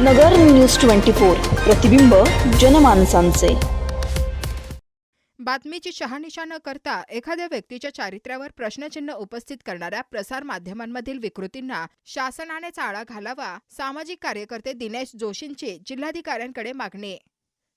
नगर news twenty four प्रतिबिंब जनमानसांचे. बातमीची शहानिशा न करता एखाद्या व्यक्तीच्या चारित्र्यावर प्रश्नचिन्ह उपस्थित करणाऱ्या प्रसार माध्यमांमधील विकृतींना शासनाने चाळा घालावा सामाजिक कार्यकर्ते दिनेश जोशींची जिल्हाधिकाऱ्यांकडे मागणी.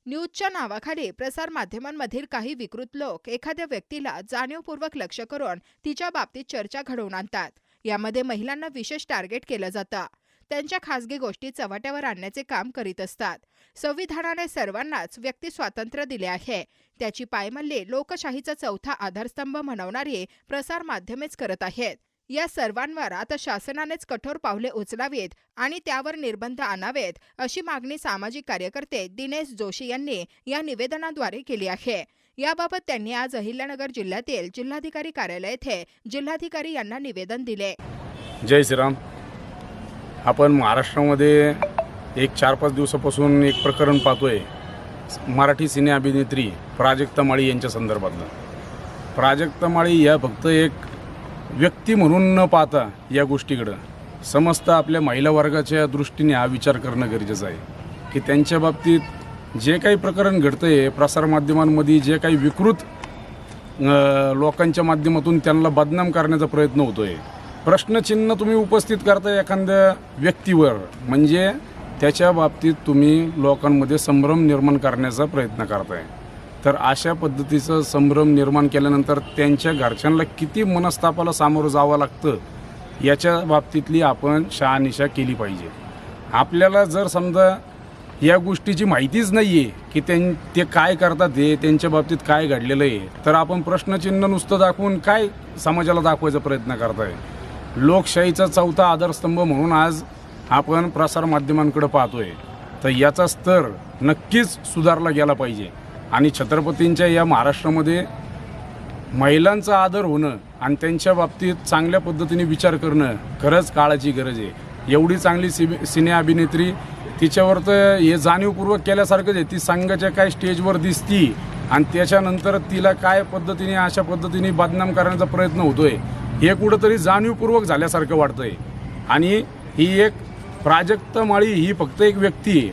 न्यूजच्या नावाखाली प्रसार माध्यमांमधील काही विकृत लोक एखाद्या व्यक्तीला जाणीवपूर्वक लक्ष करून तिच्या बाबतीत चर्चा घडवून आणतात. यामध्ये महिलांना विशेष टार्गेट केलं जातं. त्यांच्या खासगी गोष्टी चव्हाट्यावर आणण्याचे काम करीत असतात. संविधानाने सर्वांनाच व्यक्ती स्वातंत्र्य दिले आहे. त्याची पायमल्ली लोकशाहीचा चौथा आधारस्तंभ म्हणवणारी प्रसार माध्यमेच करत आहेत. या सर्वांवर आता शासनानेच कठोर पावले उचलावीत आणि त्यावर निर्बंध आणावेत अशी मागणी सामाजिक कार्यकर्ते दिनेश जोशी यांनी या निवेदनाद्वारे केली आहे. याबाबत त्यांनी आज अहिल्यानगर जिल्ह्यातील जिल्हाधिकारी कार्यालय येथे जिल्हाधिकारी यांना निवेदन दिले. जय श्रीराम. आपण महाराष्ट्रामध्ये एक चार पाच दिवसापासून एक प्रकरण पाहतोय. मराठी सिने अभिनेत्री प्राजक्ता माळी यांच्या संदर्भातलं. प्राजक्ता माळी या फक्त एक व्यक्ती म्हणून न पाहता या गोष्टीकडं समस्त आपल्या महिला वर्गाच्या दृष्टीने हा विचार करणं गरजेचं आहे. की त्यांच्या बाबतीत जे काही प्रकरण घडतं आहे प्रसारमाध्यमांमध्ये जे काही विकृत लोकांच्या माध्यमातून त्यांना बदनाम करण्याचा प्रयत्न होतो आहे प्रश्नचिन्ह तुम्ही उपस्थित करताय एखाद्या व्यक्तीवर म्हणजे त्याच्या बाबतीत तुम्ही लोकांमध्ये संभ्रम निर्माण करण्याचा प्रयत्न करताय. तर अशा पद्धतीचं संभ्रम निर्माण केल्यानंतर त्यांच्या घरच्यांना किती मनस्तापाला सामोरं जावं लागतं याच्या बाबतीतली आपण शहानिशा केली पाहिजे. आपल्याला जर समजा या गोष्टीची माहितीच नाही आहे की त्यां ते काय करतात हे त्यांच्या बाबतीत काय घडलेलं आहे तर आपण प्रश्नचिन्ह नुसतं दाखवून काय समाजाला दाखवायचा प्रयत्न करताय? लोकशाहीचा चौथा आधारस्तंभ म्हणून आज आपण प्रसारमाध्यमांकडे पाहतोय. तर याचा स्तर नक्कीच सुधारला गेला पाहिजे. आणि छत्रपतींच्या या महाराष्ट्रामध्ये महिलांचा आदर होणं आणि त्यांच्या बाबतीत चांगल्या पद्धतीने विचार करणं खरंच काळाची गरज आहे. एवढी चांगली सि सिने अभिनेत्री तिच्यावर तर हे जाणीवपूर्वक केल्यासारखंच आहे. ती संघाच्या काय स्टेजवर दिसती आणि त्याच्यानंतर तिला काय पद्धतीने अशा पद्धतीने बदनाम करण्याचा प्रयत्न होतोय. हे कुठंतरी जाणीवपूर्वक झाल्यासारखं वाटतंय. आणि ही एक प्राजक्त माळी ही फक्त एक व्यक्ती आहे.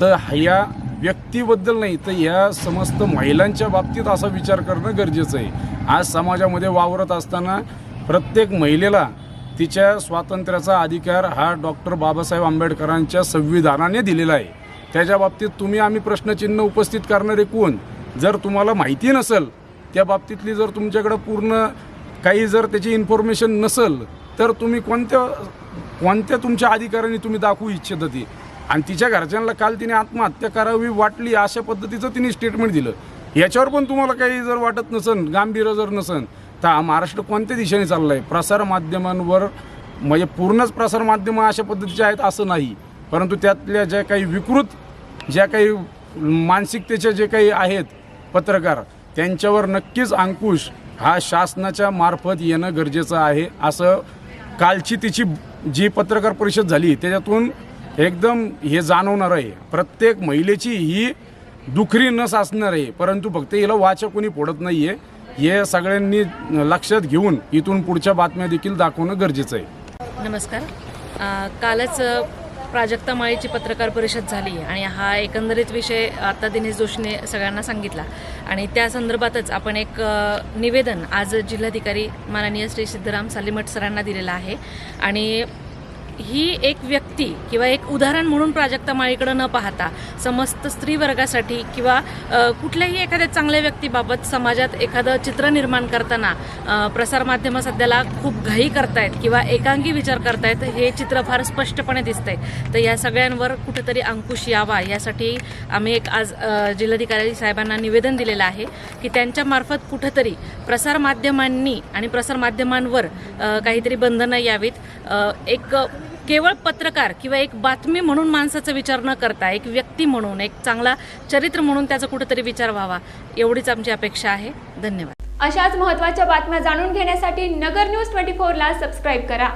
तर ह्या व्यक्तीबद्दल नाही तर या समस्त महिलांच्या बाबतीत असा विचार करणं गरजेचं आहे. आज समाजामध्ये वावरत असताना प्रत्येक महिलेला तिच्या स्वातंत्र्याचा अधिकार हा डॉक्टर बाबासाहेब आंबेडकरांच्या संविधानाने दिलेला आहे. त्याच्या बाबतीत तुम्ही आम्ही प्रश्नचिन्ह उपस्थित करणारे कोण? जर तुम्हाला माहिती नसेल त्या बाबतीतली जर तुमच्याकडं पूर्ण काही जर त्याची इन्फॉर्मेशन नसेल तर तुम्ही कोणत्या कोणत्या तुमच्या अधिकाऱ्यांनी तुम्ही दाखवू इच्छिता ती आणि तिच्या घरच्यांना काल तिने आत्महत्या करावी वाटली अशा पद्धतीचं तिने स्टेटमेंट दिलं. याच्यावर पण तुम्हाला काही जर वाटत नसन गांभीर्य जर नसन तर हा महाराष्ट्र कोणत्या दिशेने चालला आहे प्रसार माध्यमांवर म्हणजे पूर्णच प्रसार माध्यमं अशा पद्धतीचे आहेत असं नाही. परंतु त्यातल्या ज्या काही विकृत ज्या काही मानसिकतेच्या जे काही आहेत पत्रकार त्यांच्यावर नक्कीच अंकुश हा शासनाच्या मार्फत येणं गरजेचं आहे. असं कालची तिची जी पत्रकार परिषद झाली त्याच्यातून एकदम हे जाणवणार आहे. प्रत्येक महिलेची ही दुखरी नस असणार आहे. परंतु फक्त हिला वाचा कोणी फोडत नाही आहे हे सगळ्यांनी लक्षात घेऊन इथून पुढच्या बातम्या देखील दाखवणं गरजेचं आहे. नमस्कार. कालच प्राजक्ता माळीची पत्रकार परिषद झाली आणि हा एकंदरीत विषय आता दिनेश जोशीने सगळ्यांना सांगितला. आणि त्या संदर्भातच आपण एक निवेदन आज जिल्हाधिकारी माननीय श्री सिद्धराम सालीमठ सरांना दिलेलं आहे. आणि ही एक व्यक्ती किंवा एक उदाहरण म्हणून प्राजक्ता माळीकडे न पाहता समस्त स्त्री वर्गासाठी किंवा कुठल्याही एखाद्या चांगल्या व्यक्तीबाबत समाजात एखादं चित्र निर्माण करताना प्रसारमाध्यमं सध्याला खूप घाई करतायत किंवा एकांगी विचार करतायत हे चित्र फार स्पष्टपणे दिसतंय. तर या सगळ्यांवर कुठेतरी अंकुश यावा यासाठी आम्ही एक आज जिल्हाधिकारी साहेबांना निवेदन दिलेलं आहे की त्यांच्यामार्फत कुठंतरी प्रसारमाध्यमांनी आणि प्रसारमाध्यमांवर काहीतरी बंधनं यावीत. एक केवळ पत्रकार किंवा एक बातमी म्हणून माणसाचा विचार न करता एक व्यक्ती म्हणून एक चांगला चरित्र म्हणून त्याचा कुठेतरी विचार व्हावा एवढीच आमची अपेक्षा आहे. धन्यवाद. अशाच महत्त्वाच्या बातम्या जाणून घेण्यासाठी नगर न्यूज ट्वेंटी फोरला सबस्क्राईब करा.